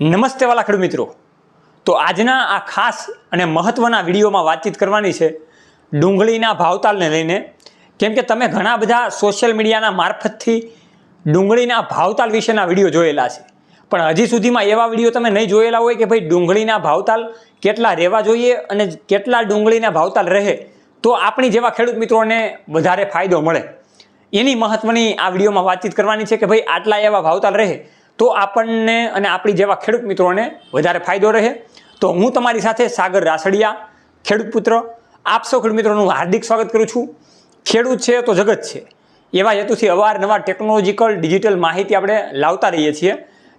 નમસ્તે વાલા ખેડૂત મિત્રો. તો આજના આ ખાસ અને મહત્ત્વના વિડીયોમાં વાતચીત કરવાની છે ડુંગળીના ભાવતાલને લઈને. કેમ કે તમે ઘણા બધા સોશિયલ મીડિયાના મારફતથી ડુંગળીના ભાવતાલ વિશેના વીડિયો જોયેલા છે. પણ હજી સુધીમાં એવા વીડિયો તમે નહીં જોયેલા હોય કે ભાઈ ડુંગળીના ભાવતાલ કેટલા રહેવા જોઈએ અને કેટલા ડુંગળીના ભાવતાલ રહે, તો આપણી જેવા ખેડૂત મિત્રોને વધારે ફાયદો મળે. એની મહત્ત્વની આ વિડીયોમાં વાતચીત કરવાની છે કે ભાઈ આટલા એવા ભાવતાલ રહે તો આપણને અને આપણી જેવા ખેડૂત મિત્રોને વધારે ફાયદો રહે. તો હું તમારી સાથે સાગર રાસડિયા, ખેડૂત પુત્ર, આપ સૌ ખેડૂત મિત્રોનું હાર્દિક સ્વાગત કરું છું. ખેડૂત છે તો જગત છે. એવા હેતુથી અવારનવાર ટેકનોલોજીકલ, ડિજિટલ માહિતી આપણે લાવતા રહીએ છીએ.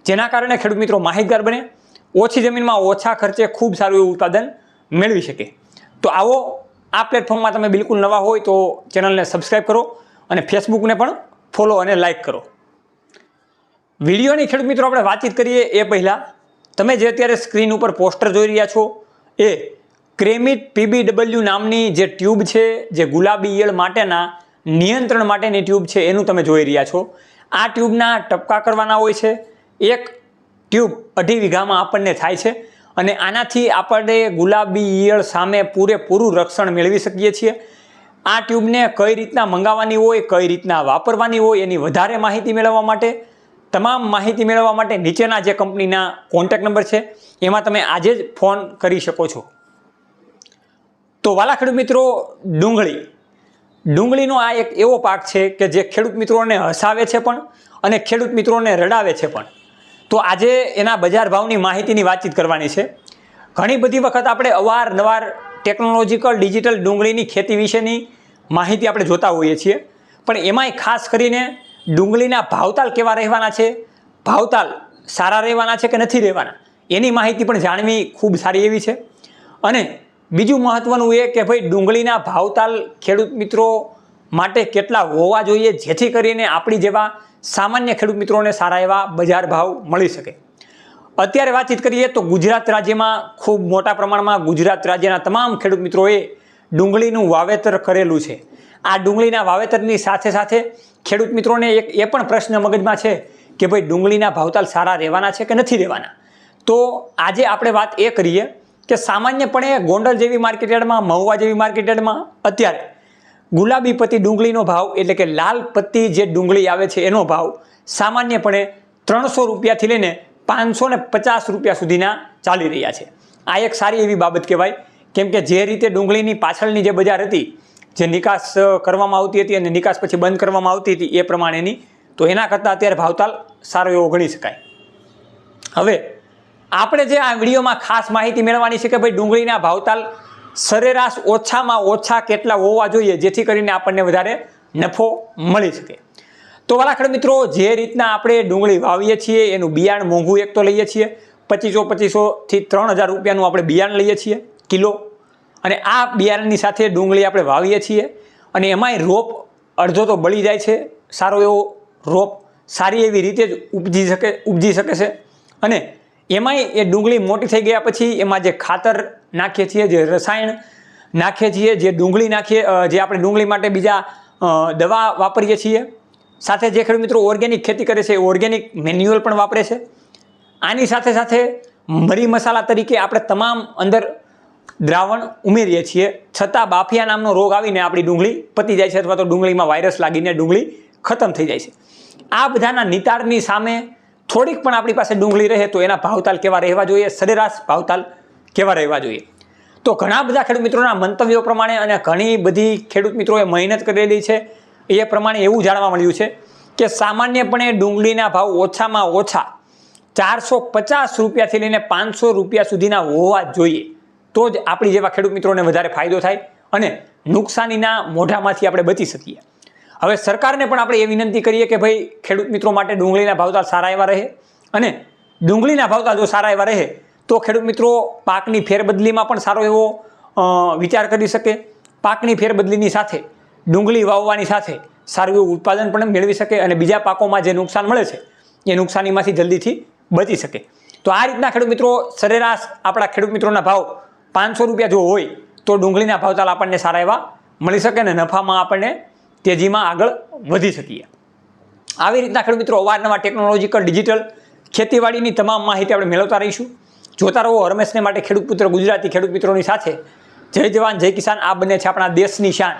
જેના કારણે ખેડૂત મિત્રો માહિતગાર બને. ઓછી જમીનમાં ઓછા ખર્ચે ખૂબ સારું એવું ઉત્પાદન મેળવી શકે. તો આવો આ પ્લેટફોર્મમાં તમે બિલકુલ નવા હોય તો ચેનલને સબસ્ક્રાઈબ કરો અને ફેસબુકને પણ ફોલો અને લાઈક કરો. વિડીયોની ખેડૂત મિત્રો આપણે વાતચીત કરીએ એ પહેલાં. તમે જે અત્યારે સ્ક્રીન ઉપર પોસ્ટર જોઈ રહ્યા છો, એ ક્રેમિટ પીબીડબલ્યુ નામની જે ટ્યુબ છે, જે ગુલાબી ઈયળ માટેના નિયંત્રણ માટેની ટ્યુબ છે, એનું તમે જોઈ રહ્યા છો. આ ટ્યુબના ટપકા કરવાના હોય છે. એક ટ્યુબ અઢી વીઘામાં આપણને થાય છે અને આનાથી આપણે ગુલાબી ઈયળ સામે પૂરેપૂરું રક્ષણ મેળવી શકીએ છીએ. આ ટ્યુબને કઈ રીતના મંગાવવાની હોય, કઈ રીતના વાપરવાની હોય એની વધારે માહિતી મેળવવા માટે તમામ માહિતી મેળવવા માટે નીચેના જે કંપનીના કોન્ટેક નંબર છે, એમાં તમે આજે જ ફોન કરી શકો છો. તો વાલા ખેડૂત મિત્રો, ડુંગળી. ડુંગળીનો આ એક એવો પાક છે કે જે ખેડૂત મિત્રોને હસાવે છે પણ અને ખેડૂત મિત્રોને રડાવે છે પણ. તો આજે એના બજાર ભાવની માહિતીની વાતચીત કરવાની છે. ઘણી બધી વખત આપણે અવારનવાર ટેકનોલોજીકલ ડિજિટલ ડુંગળીની ખેતી વિશેની માહિતી આપણે જોતા હોઈએ છીએ. પણ એમાંય ખાસ કરીને ડુંગળીના ભાવતાલ કેવા રહેવાના છે? ભાવતાલ સારા રહેવાના છે કે નથી રહેવાના? એની માહિતી પણ જાણવી ખૂબ સારી એવી છે. અને બીજું મહત્ત્વનું એ કે ભાઈ, ડુંગળીના ભાવતાલ ખેડૂત મિત્રો માટે કેટલા હોવા જોઈએ, જેથી કરીને આપણી જેવા સામાન્ય ખેડૂત મિત્રોને સારા એવા બજાર ભાવ મળી શકે. અત્યારે વાતચીત કરીએ તો ગુજરાત રાજ્યમાં ખૂબ મોટા પ્રમાણમાં ગુજરાત રાજ્યના તમામ ખેડૂત મિત્રોએ ડુંગળીનું વાવેતર કરેલું છે. આ ડુંગળીના વાવેતરની સાથે સાથે ખેડૂત મિત્રોને એક એ પણ પ્રશ્ન મગજમાં છે કે ભાઈ ડુંગળીના ભાવતાલ સારા રહેવાના છે કે નથી રહેવાના? તો આજે આપણે વાત એ કરીએ કે સામાન્યપણે ગોંડલ જેવી માર્કેટયાર્ડમાં મહુવા જેવી માર્કેટયાર્ડમાં અત્યારે ગુલાબી પત્તી ડુંગળીનો ભાવ એટલે કે લાલ પત્તી જે ડુંગળી આવે છે એનો ભાવ સામાન્યપણે ત્રણસો રૂપિયાથી લઈને પાંચસો ને પચાસ રૂપિયા સુધીના ચાલી રહ્યા છે. આ એક સારી એવી બાબત કહેવાય. કેમ કે જે રીતે ડુંગળીની પાછળની જે બજાર હતી જે નિકાસ કરવામાં આવતી હતી અને નિકાસ પછી બંધ કરવામાં આવતી હતી એ પ્રમાણેની, તો એના કરતાં અત્યારે ભાવતાલ સારો એવો ગણી શકાય. હવે, આપણે જે આ વિડીયોમાં ખાસ માહિતી મેળવવાની છે કે ભાઈ ડુંગળીના ભાવતાલ સરેરાશ ઓછામાં ઓછા કેટલા હોવા જોઈએ, જેથી કરીને આપણને વધારે નફો મળી શકે. તો વાલા ખેડૂત મિત્રો, જે રીતના આપણે ડુંગળી વાવીએ છીએ, એનું બિયાણ મોંઘું એક તો લઈએ છીએ, પચીસો પચીસોથી ત્રણ હજાર રૂપિયાનું આપણે બિયાણ લઈએ છીએ, કિલો. અને આ બિયારણની સાથે ડુંગળી આપણે વાવીએ છીએ અને એમાંય રોપ અડધો તો બળી જાય છે. સારો એવો રોપ સારી એવી રીતે જ ઉપજી શકે ઉપજી શકે છે. અને એમાંય એ ડુંગળી મોટી થઈ ગયા પછી એમાં જે ખાતર નાખીએ છીએ, જે રસાયણ નાખીએ છીએ, જે ડુંગળી નાખીએ જે આપણે ડુંગળી માટે બીજા દવા વાપરીએ છીએ. સાથે જે ખેડૂત મિત્રો ઓર્ગેનિક ખેતી કરે છે એ ઓર્ગેનિક મેન્યુઅલ પણ વાપરે છે. આની સાથે સાથે મરી મસાલા તરીકે આપણે તમામ અંદર દ્રાવણ ઉમેરીએ છીએ. છતાં બાફિયા નામનો રોગ આવીને આપણી ડુંગળી પતી જાય છે અથવા તો ડુંગળીમાં વાયરસ લાગીને ડુંગળી ખતમ થઈ જાય છે. આ બધાના નિતારની સામે થોડીક પણ આપણી પાસે ડુંગળી રહે તો એના ભાવતાલ કેવા રહેવા જોઈએ? સરેરાશ ભાવતાલ કેવા રહેવા જોઈએ? તો ઘણા બધા ખેડૂત મિત્રોના મંતવ્યો પ્રમાણે અને ઘણી બધી ખેડૂત મિત્રોએ મહેનત કરેલી છે. એ પ્રમાણે એવું જાણવા મળ્યું છે કે સામાન્યપણે ડુંગળીના ભાવ ઓછામાં ઓછા ચારસો પચાસ રૂપિયાથી લઈને પાંચસો રૂપિયા સુધીના હોવા જોઈએ. તો જ આપણી જેવા ખેડૂત મિત્રોને વધારે ફાયદો થાય અને નુકસાનીના મોઢામાંથી આપણે બચી શકીએ. હવે સરકારને પણ આપણે એ વિનંતી કરીએ કે ભાઈ, ખેડૂત મિત્રો માટે ડુંગળીના ભાવતાલ સારા એવા રહે અને ડુંગળીના ભાવતાલ જો સારા એવા રહે, તો ખેડૂત મિત્રો પાકની ફેરબદલીમાં પણ સારો એવો વિચાર કરી શકે. પાકની ફેરબદલીની સાથે, ડુંગળી વાવવાની સાથે સારું એવું ઉત્પાદન પણ મેળવી શકે અને બીજા પાકોમાં જે નુકસાન મળે છે, એ નુકસાનીમાંથી જલ્દીથી બચી શકે. તો આ રીતના ખેડૂત મિત્રો સરેરાશ આપણા ખેડૂત મિત્રોના ભાવ પાંચસો રૂપિયા જો હોય તો ડુંગળીના ભાવતાલ આપણને સારા એવા મળી શકે અને નફામાં આપણને તેજીમાં આગળ વધી શકીએ. આવી રીતના ખેડૂત મિત્રો, અવારનવાર ટેકનોલોજીકલ ડિજિટલ ખેતીવાડીની તમામ માહિતી આપણે મેળવતા રહીશું. જોતા રહો હરમેશને માટે ખેડૂત પુત્ર ગુજરાતી ખેડૂત મિત્રોની સાથે. જય જવાન, જય કિસાન, આ બંને છે આપણા દેશની શાન.